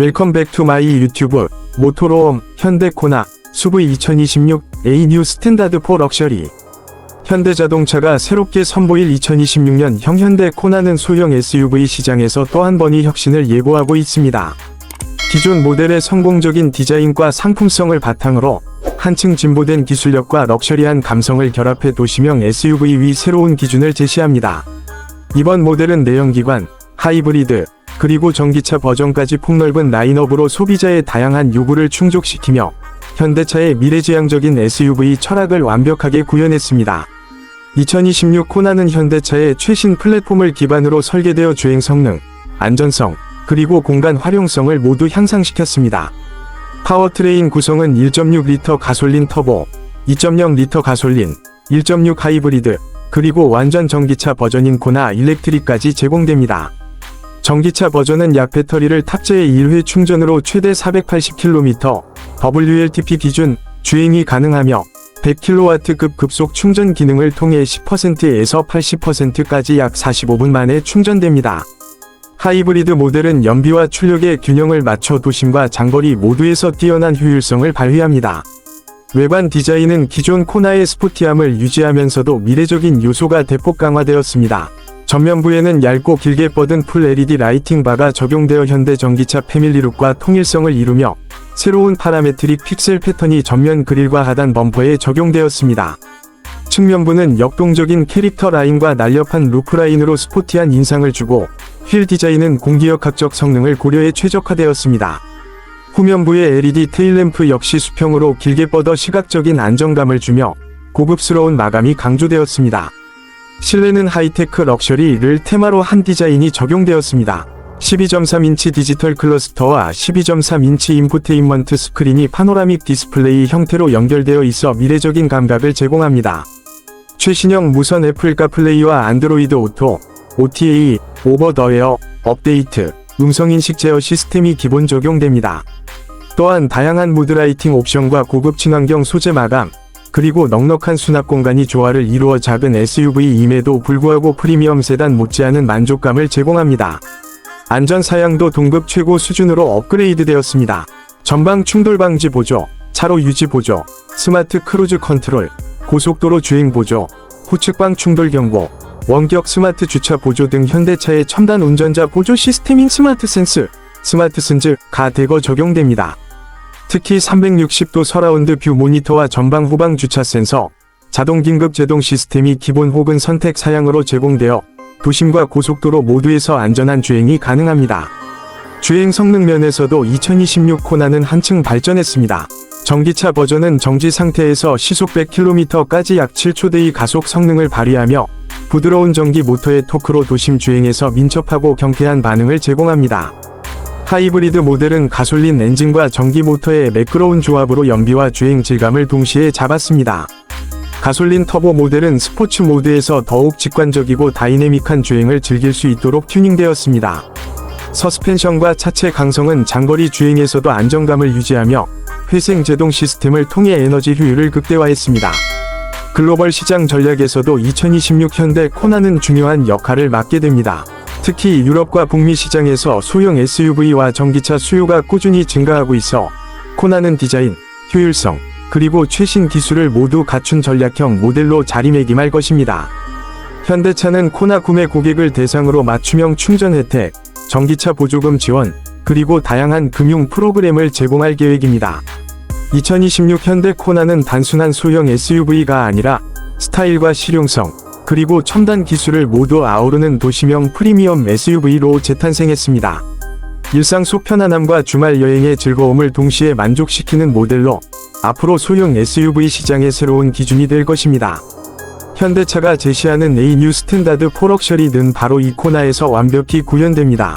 웰컴 백 투 마이 유튜브 모토로움 현대코나 수브 2026 A 뉴 스탠다드 포 럭셔리 현대자동차가 새롭게 선보일 2026년 형 현대 코나는 소형 SUV 시장에서 또 한 번의 혁신을 예고하고 있습니다. 기존 모델의 성공적인 디자인과 상품성을 바탕으로 한층 진보된 기술력과 럭셔리한 감성을 결합해 도시명 SUV 위 새로운 기준을 제시합니다. 이번 모델은 내연기관, 하이브리드, 그리고 전기차 버전까지 폭넓은 라인업으로 소비자의 다양한 요구를 충족시키며 현대차의 미래지향적인 SUV 철학을 완벽하게 구현했습니다. 2026 코나는 현대차의 최신 플랫폼을 기반으로 설계되어 주행 성능, 안전성, 그리고 공간 활용성을 모두 향상시켰습니다. 파워트레인 구성은 1.6리터 가솔린 터보, 2.0리터 가솔린, 1.6 하이브리드, 그리고 완전 전기차 버전인 코나 일렉트릭까지 제공됩니다. 전기차 버전은 약 배터리를 탑재해 1회 충전으로 최대 480km, WLTP 기준 주행이 가능하며 100kW급 급속 충전 기능을 통해 10%에서 80%까지 약 45분 만에 충전됩니다. 하이브리드 모델은 연비와 출력의 균형을 맞춰 도심과 장거리 모두에서 뛰어난 효율성을 발휘합니다. 외관 디자인은 기존 코나의 스포티함을 유지하면서도 미래적인 요소가 대폭 강화되었습니다. 전면부에는 얇고 길게 뻗은 풀 LED 라이팅 바가 적용되어 현대 전기차 패밀리룩과 통일성을 이루며 새로운 파라메트릭 픽셀 패턴이 전면 그릴과 하단 범퍼에 적용되었습니다. 측면부는 역동적인 캐릭터 라인과 날렵한 루프 라인으로 스포티한 인상을 주고 휠 디자인은 공기역학적 성능을 고려해 최적화되었습니다. 후면부의 LED 테일램프 역시 수평으로 길게 뻗어 시각적인 안정감을 주며 고급스러운 마감이 강조되었습니다. 실내는 하이테크 럭셔리를 테마로 한 디자인이 적용되었습니다. 12.3인치 디지털 클러스터와 12.3인치 인포테인먼트 스크린이 파노라믹 디스플레이 형태로 연결되어 있어 미래적인 감각을 제공합니다. 최신형 무선 애플 카플레이와 안드로이드 오토, OTA, 오버 더 에어, 업데이트, 음성인식 제어 시스템이 기본 적용됩니다. 또한 다양한 무드라이팅 옵션과 고급 친환경 소재 마감, 그리고 넉넉한 수납 공간이 조화를 이루어 작은 SUV임에도 불구하고 프리미엄 세단 못지않은 만족감을 제공합니다. 안전 사양도 동급 최고 수준으로 업그레이드 되었습니다. 전방 충돌 방지 보조, 차로 유지 보조, 스마트 크루즈 컨트롤, 고속도로 주행 보조, 후측방 충돌 경보, 원격 스마트 주차 보조 등 현대차의 첨단 운전자 보조 시스템인 스마트 센스, 스마트 센즈가 대거 적용됩니다. 특히 360도 서라운드 뷰 모니터와 전방 후방 주차 센서, 자동 긴급 제동 시스템이 기본 혹은 선택 사양으로 제공되어 도심과 고속도로 모두에서 안전한 주행이 가능합니다. 주행 성능 면에서도 2026 코나는 한층 발전했습니다. 전기차 버전은 정지 상태에서 시속 100km까지 약 7초대의 가속 성능을 발휘하며 부드러운 전기 모터의 토크로 도심 주행에서 민첩하고 경쾌한 반응을 제공합니다. 하이브리드 모델은 가솔린 엔진과 전기 모터의 매끄러운 조합으로 연비와 주행 질감을 동시에 잡았습니다. 가솔린 터보 모델은 스포츠 모드에서 더욱 직관적이고 다이내믹한 주행을 즐길 수 있도록 튜닝되었습니다. 서스펜션과 차체 강성은 장거리 주행에서도 안정감을 유지하며 회생 제동 시스템을 통해 에너지 효율을 극대화했습니다. 글로벌 시장 전략에서도 2026 현대 코나는 중요한 역할을 맡게 됩니다. 특히 유럽과 북미 시장에서 소형 SUV와 전기차 수요가 꾸준히 증가하고 있어 코나는 디자인, 효율성, 그리고 최신 기술을 모두 갖춘 전략형 모델로 자리매김할 것입니다. 현대차는 코나 구매 고객을 대상으로 맞춤형 충전 혜택, 전기차 보조금 지원, 그리고 다양한 금융 프로그램을 제공할 계획입니다. 2026 현대 코나는 단순한 소형 SUV가 아니라 스타일과 실용성, 그리고 첨단 기술을 모두 아우르는 도시명 프리미엄 SUV로 재탄생했습니다. 일상 속 편안함과 주말 여행의 즐거움을 동시에 만족시키는 모델로 앞으로 소형 SUV 시장의 새로운 기준이 될 것입니다. 현대차가 제시하는 A 뉴 스탠다드 포럭셔리는 바로 이 코나에서 완벽히 구현됩니다.